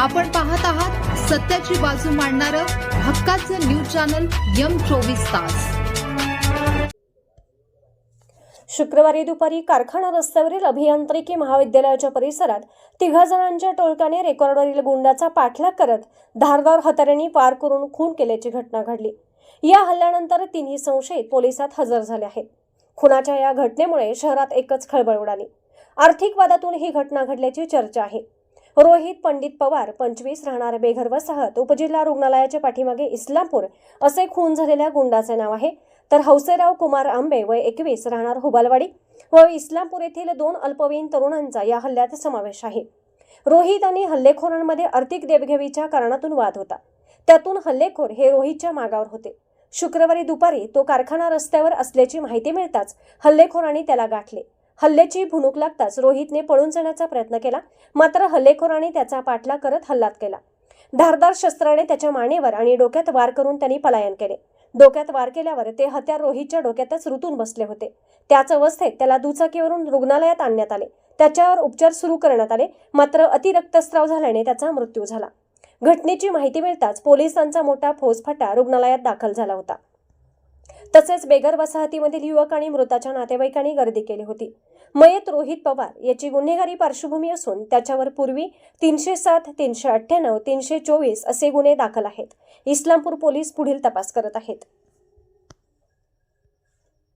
आपण पाहत आहात सत्याची बाजू मांडणारं हक्काचं न्यूज चॅनल यम चोवीस तास. शुक्रवारी दुपारी कारखाना रस्त्यावरील अभियांत्रिकी महाविद्यालयाच्या परिसरात तिघा जणांच्या टोळक्याने रेकॉर्डवरील गुंडाचा पाठलाग करत धारदार हत्यारांनी पार करून खून केल्याची घटना घडली. या हल्ल्यानंतर तिन्ही संशयित पोलिसात हजर झाले आहेत. खुनाच्या या घटनेमुळे शहरात एकच खळबळ उडाली. आर्थिक वादातून ही घटना घडल्याची चर्चा आहे. रोहित पंडित पवार पंचवीस राहणार बेघर वसाहत उपजिल्हा रुग्णालयाच्या पाठीमागे इस्लामपूर असे खून झालेल्या गुंडाचे नाव आहे. तर हौसेराव कुमार आंबे व एकवीस राहणार हुबालवाडी व इस्लामपूर येथील दोन अल्पवयीन तरुणांचा या हल्ल्यात समावेश आहे. रोहित आणि हल्लेखोरांमध्ये आर्थिक देवघेवीच्या कारणातून वाद होता. त्यातून हल्लेखोर हे रोहितच्या मागावर होते. शुक्रवारी दुपारी तो कारखाना रस्त्यावर असल्याची माहिती मिळताच हल्लेखोरांनी त्याला गाठले. हल्ल्याची भुणूक लागताच रोहितने पळून जाण्याचा प्रयत्न केला. मात्र हल्लेखोराने त्याचा पाठला करत हल्लात केला. धारदार शस्त्राने त्याच्या मानेवर आणि डोक्यात वार करून त्यांनी पलायन केले. डोक्यात वार केल्यावर ते हत्यार रोहितच्या डोक्यातच रुतून बसले होते. त्याच अवस्थेत त्याला दुचाकीवरून रुग्णालयात आणण्यात आले. त्याच्यावर उपचार सुरू करण्यात आले. मात्र अतिरक्तस्राव झाल्याने त्याचा मृत्यू झाला. घटनेची माहिती मिळताच पोलिसांचा मोठा फौजफाटा रुग्णालयात दाखल झाला होता. तसेच बेगर वसाहतीमधील युवक आणि मृताच्या नातेवाईकांनी गर्दी केली होती. मयत रोहित पवार याची गुन्हेगारी पार्श्वभूमी असून त्याच्यावर पूर्वी तीनशे सात तीनशे अठ्ठ्याण्णव तीनशे चोवीस असे गुन्हे दाखल आहेत. इस्लामपूर पोलीस पुढील तपास करत आहेत.